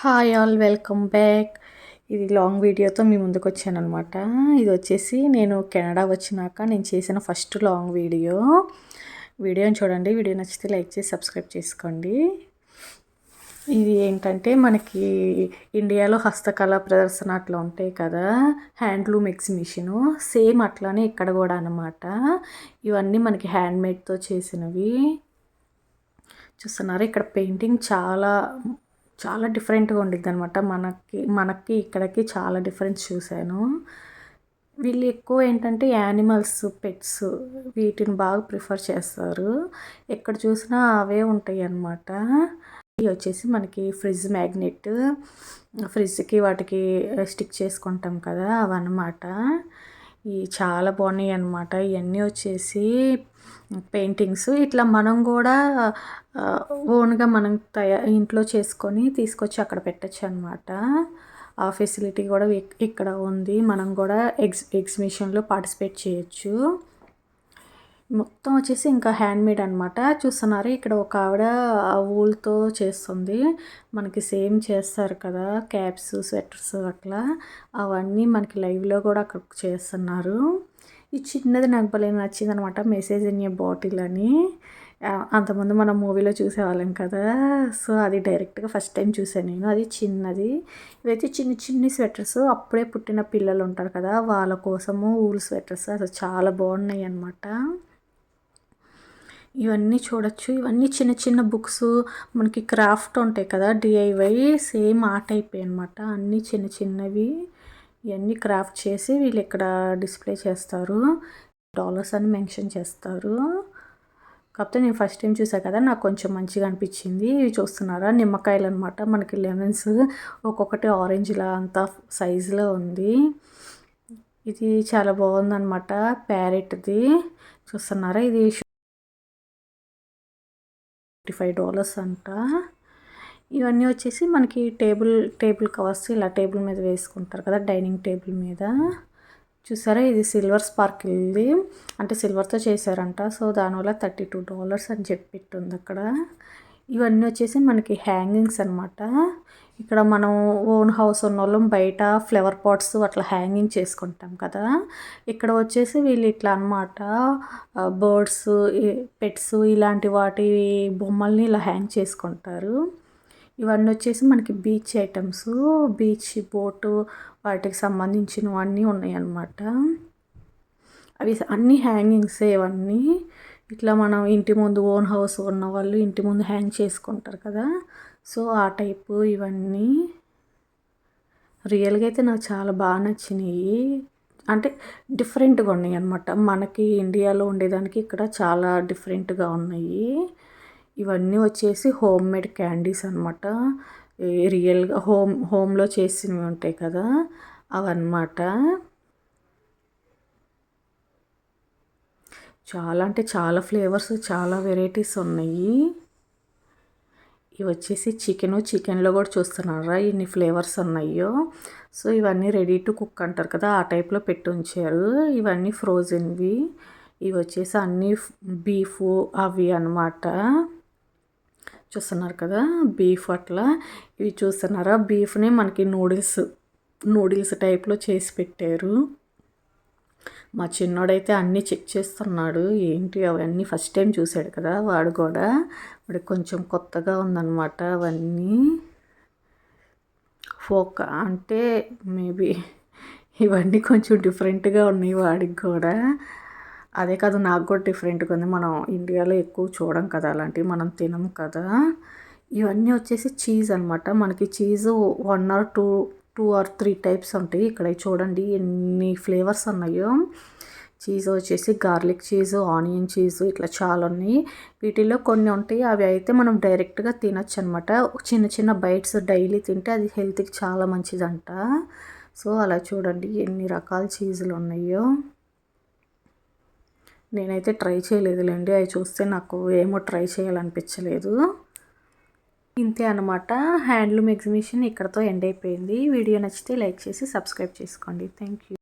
Hi all welcome back ఇది long వీడియోతో మీ ముందుకు వచ్చాను అనమాట ఇది వచ్చేసి నేను కెనడా వచ్చినాక నేను చేసిన ఫస్ట్ లాంగ్ వీడియో వీడియోని చూడండి. వీడియో నచ్చితే లైక్ చేసి సబ్స్క్రైబ్ చేసుకోండి. ఇది ఏంటంటే మనకి ఇండియాలో హస్తకళ ప్రదర్శన అట్లా ఉంటాయి కదా. హ్యాండ్లూమ్ ఎగ్జిబిషను సేమ్ అట్లానే ఇక్కడ కూడా అనమాట ఇవన్నీ మనకి హ్యాండ్మేడ్తో చేసినవి. చూస్తున్నారు? ఇక్కడ పెయింటింగ్ చాలా చాలా డిఫరెంట్గా ఉండిద్ది అనమాట మనకి మనకి ఇక్కడికి చాలా డిఫరెన్స్ చూశాను. వీళ్ళు ఎక్కువ ఏంటంటే యానిమల్స్ పెట్స్ వీటిని బాగా ప్రిఫర్ చేస్తారు. ఎక్కడ చూసినా అవే ఉంటాయి అన్నమాట ఇవి వచ్చేసి మనకి ఫ్రిడ్జ్ మ్యాగ్నెట్ ఫ్రిడ్జ్కి వాటికి స్టిక్ చేసుకుంటాం కదా అవన్నమాట. ఇవి చాలా బాగున్నాయి అనమాట ఇవన్నీ వచ్చేసి పెయింటింగ్స్. ఇట్లా మనం కూడా ఓన్గా మనం తయా ఇంట్లో చేసుకొని తీసుకొచ్చి అక్కడ పెట్టచ్చు అనమాట ఆ ఫెసిలిటీ కూడా ఇక్కడ ఉంది. మనం కూడా ఎగ్జి ఎగ్జిబిషన్లో పార్టిసిపేట్ చేయొచ్చు. మొత్తం వచ్చేసి ఇంకా హ్యాండ్మేడ్ అనమాట చూస్తున్నారు ఇక్కడ ఒక ఆవిడ ఊల్తో చేస్తుంది. మనకి సేమ్ చేస్తారు కదా క్యాప్స్ స్వెటర్స్ అట్లా. అవన్నీ మనకి లైవ్లో కూడా అక్కడ చేస్తున్నారు. ఈ చిన్నది నాకు భలే నచ్చింది అనమాట మెసేజ్ ఇన్ ఏ బాటిల్ అని. అంతకుముందు మనం మూవీలో చూసేవాళ్ళం కదా సో అది డైరెక్ట్గా ఫస్ట్ టైం చూసాను నేను. అది చిన్నది. ఇవైతే చిన్న చిన్ని స్వెటర్స్ అప్పుడే పుట్టిన పిల్లలు ఉంటారు కదా వాళ్ళ కోసము ఊల్ స్వెటర్స్. అసలు చాలా బాగున్నాయి అన్నమాట ఇవన్నీ చూడొచ్చు. ఇవన్నీ చిన్న చిన్న బుక్స్ మనకి క్రాఫ్ట్ ఉంటాయి కదా డిఐవై సేమ్ ఆ టైప్ అనమాట అన్నీ చిన్న చిన్నవి ఇవన్నీ క్రాఫ్ట్ చేసి వీళ్ళు ఇక్కడ డిస్ప్లే చేస్తారు. డాలర్స్ అని మెన్షన్ చేస్తారు. కాకపోతే నేను ఫస్ట్ టైం చూసా కదా నాకు కొంచెం మంచిగా అనిపించింది. ఇవి చూస్తున్నారా? నిమ్మకాయలు అనమాట మనకి లెమన్స్ ఒక్కొక్కటి ఆరెంజ్లా అంత సైజులో ఉంది. ఇది చాలా బాగుందనమాట ప్యారెట్ది. చూస్తున్నారా? ఇది ఫిఫ్టీ ఫైవ్ డాలర్స్ అంట. ఇవన్నీ వచ్చేసి మనకి టేబుల్ టేబుల్ కవర్స్ ఇలా టేబుల్ మీద వేసుకుంటారు కదా డైనింగ్ టేబుల్ మీద. చూసారా? ఇది సిల్వర్ స్పార్కిల్ది అంటే సిల్వర్తో చేశారంట. సో దానివల్ల థర్టీ టూ డాలర్స్ అని చెప్పిట్టుంది అక్కడ. ఇవన్నీ వచ్చేసి మనకి హ్యాంగింగ్స్ అనమాట ఇక్కడ మనం ఓన్ హౌస్ ఉన్న వాళ్ళం బయట ఫ్లవర్ పాట్స్ అట్లా హ్యాంగింగ్ చేసుకుంటాం కదా. ఇక్కడ వచ్చేసి వీళ్ళు ఇట్లా అనమాట బర్డ్స్ పెట్స్ ఇలాంటి వాటి బొమ్మల్ని ఇలా హ్యాంగ్ చేసుకుంటారు. ఇవన్నీ వచ్చేసి మనకి బీచ్ ఐటమ్స్ బీచ్ బోటు వాటికి సంబంధించినవన్నీ ఉన్నాయన్నమాట. అవి అన్నీ హ్యాంగింగ్స్ ఇవన్నీ. ఇట్లా మనం ఇంటి ముందు ఓన్ హౌస్ ఉన్న వాళ్ళు ఇంటి ముందు హ్యాంగ్ చేసుకుంటారు కదా. సో ఆ టైపు ఇవన్నీ రియల్గా అయితే నాకు చాలా బాగా నచ్చినాయి. అంటే డిఫరెంట్గా ఉన్నాయి అనమాట మనకి ఇండియాలో ఉండేదానికి ఇక్కడ చాలా డిఫరెంట్గా ఉన్నాయి. ఇవన్నీ వచ్చేసి హోమ్ మేడ్ క్యాండీస్ అనమాట రియల్గా హోమ్ హోమ్లో చేసినవి ఉంటాయి కదా అవన్నమాట. చాలా అంటే చాలా ఫ్లేవర్స్ చాలా వెరైటీస్ ఉన్నాయి. ఇవి వచ్చేసి చికెన్. చికెన్లో కూడా చూస్తున్నారా? ఇన్ని ఫ్లేవర్స్ ఉన్నాయో. సో ఇవన్నీ రెడీ టు కుక్ అంటారు కదా ఆ టైప్లో పెట్టి ఉంచారు. ఇవన్నీ ఫ్రోజన్వి. ఇవి వచ్చేసి అన్నీ బీఫ్ అవి అనమాట చూస్తున్నారు కదా బీఫ్ అట్లా. ఇవి చూస్తున్నారా? బీఫ్ని మనకి నూడిల్స్ నూడిల్స్ టైప్లో చేసి పెట్టారు. మా చిన్నోడైతే అన్నీ చెక్ చేస్తున్నాడు. ఏంటి అవన్నీ ఫస్ట్ టైం చూశాడు కదా వాడు కూడా. వాడికి కొంచెం కొత్తగా ఉందన్నమాట అవన్నీ. ఫోక్ అంటే మేబీ ఇవన్నీ కొంచెం డిఫరెంట్గా ఉన్నాయి వాడికి కూడా. అదే కాదు నాకు కూడా డిఫరెంట్గా ఉంది. మనం ఇండియాలో ఎక్కువ చూడం కదా అలాంటివి. మనం తినం కదా. ఇవన్నీ వచ్చేసి చీజ్ అనమాట మనకి cheese one or two two or three types ఉంటాయి. ఇక్కడ చూడండి ఎన్ని ఫ్లేవర్స్ ఉన్నాయో చీజ్ వచ్చేసి గార్లిక్ చీజ్ ఆనియన్ చీజ్ ఇట్లా చాలా ఉన్నాయి. వీటిలో కొన్ని ఉంటాయి. అవి అయితే మనం డైరెక్ట్గా తినచ్చు అనమాట చిన్న చిన్న బైట్స్ డైలీ తింటే అది హెల్త్కి చాలా మంచిదంట. సో అలా చూడండి ఎన్ని రకాల చీజులు ఉన్నాయో. నేనైతే ట్రై చేయలేదులేండి. అవి చూస్తే నాకు ఏమో ట్రై చేయాలనిపించలేదు. ఇంతే అనమాట హ్యాండ్లూమ్ ఎగ్జిబిషన్ ఇక్కడతో ఎండ్ అయిపోయింది. వీడియో నచ్చితే లైక్ చేసి సబ్స్క్రైబ్ చేసుకోండి. Thank you